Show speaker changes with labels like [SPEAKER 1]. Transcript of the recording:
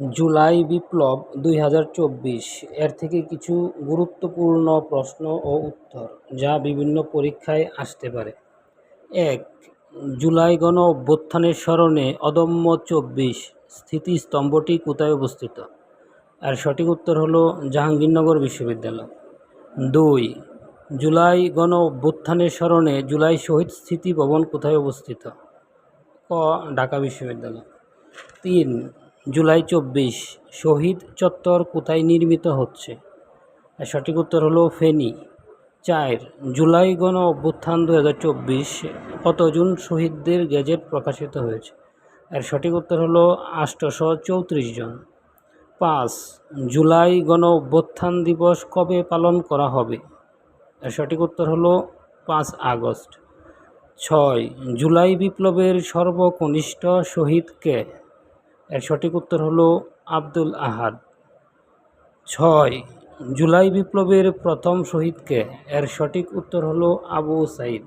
[SPEAKER 1] জুলাই বিপ্লব দুই হাজার চব্বিশ। এর থেকে কিছু গুরুত্বপূর্ণ প্রশ্ন ও উত্তর যা বিভিন্ন পরীক্ষায় আসতে পারে। এক, জুলাই গণ অভ্যুত্থানের স্মরণে অদম্য চব্বিশ স্থিতিস্তম্ভটি কোথায় অবস্থিত? আর সঠিক উত্তর হলো জাহাঙ্গীরনগর বিশ্ববিদ্যালয়। দুই, জুলাই গণ অভ্যুত্থানের স্মরণে জুলাই শহীদ স্মৃতি ভবন কোথায় অবস্থিত? ক, ঢাকা বিশ্ববিদ্যালয়। তিন জুলাই চব্বিশ, শহীদ চত্বর কোথায় নির্মিত হচ্ছে? সঠিক উত্তর হলো ফেনী। চার, জুলাই গণ অভ্যুত্থান দু হাজার চব্বিশ, কতজন শহীদদের গেজেট প্রকাশিত হয়েছে? এর সঠিক উত্তর হলো আষ্টশো চৌত্রিশ জন। পাঁচ, জুলাই গণ অভ্যুত্থান দিবস কবে পালন করা হবে? এর সঠিক উত্তর হলো পাঁচ আগস্ট। ছয়, জুলাই বিপ্লবের সর্বকনিষ্ঠ শহীদ কে? এর সঠিক উত্তর হলো আব্দুল আহাদ। ছয়, জুলাই বিপ্লবের প্রথম শহীদকে। এর সঠিক উত্তর হলো আবু সাইদ।